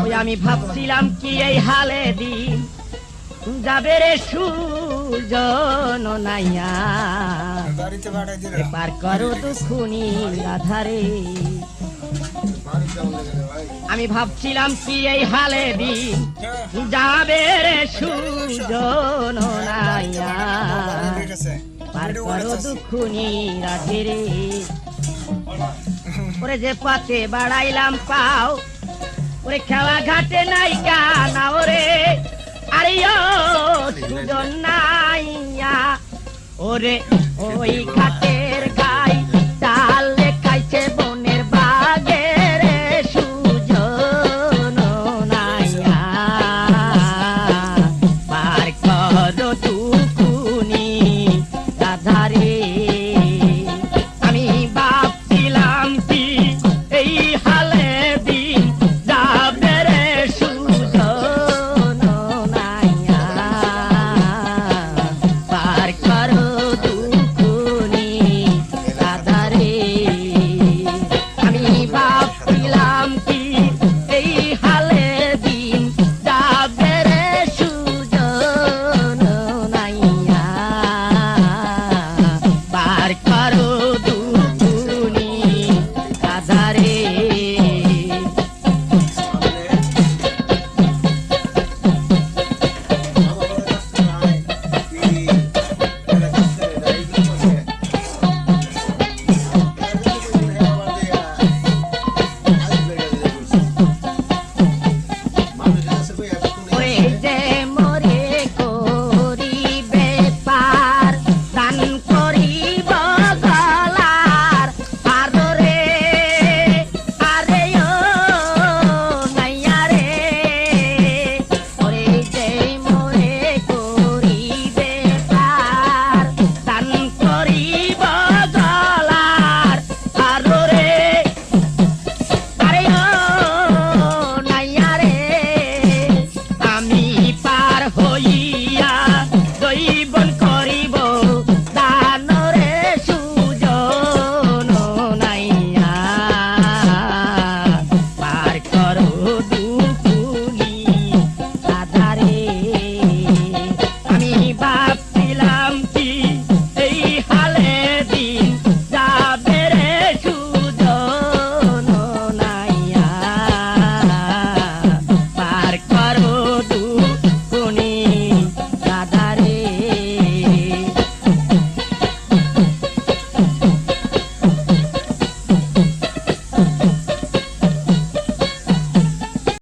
ওই আমি ভাবছিলাম কি এই হালে দিন যাবে রে সুজন নাইয়া। পার করো আধারে কেমন লেগেছে ভাই আমি ভাবছিলাম কি এই হালে দিন যাবে রে সুজন নাইয়া। পার করো দুখুনি রাধেরে ওরে যে পাতে বাড়াইলাম পাও ওরে খেলা ঘাটে নাই কানা ওরে। আরে সুজন নাইয়া ওরে ওই ঘাটে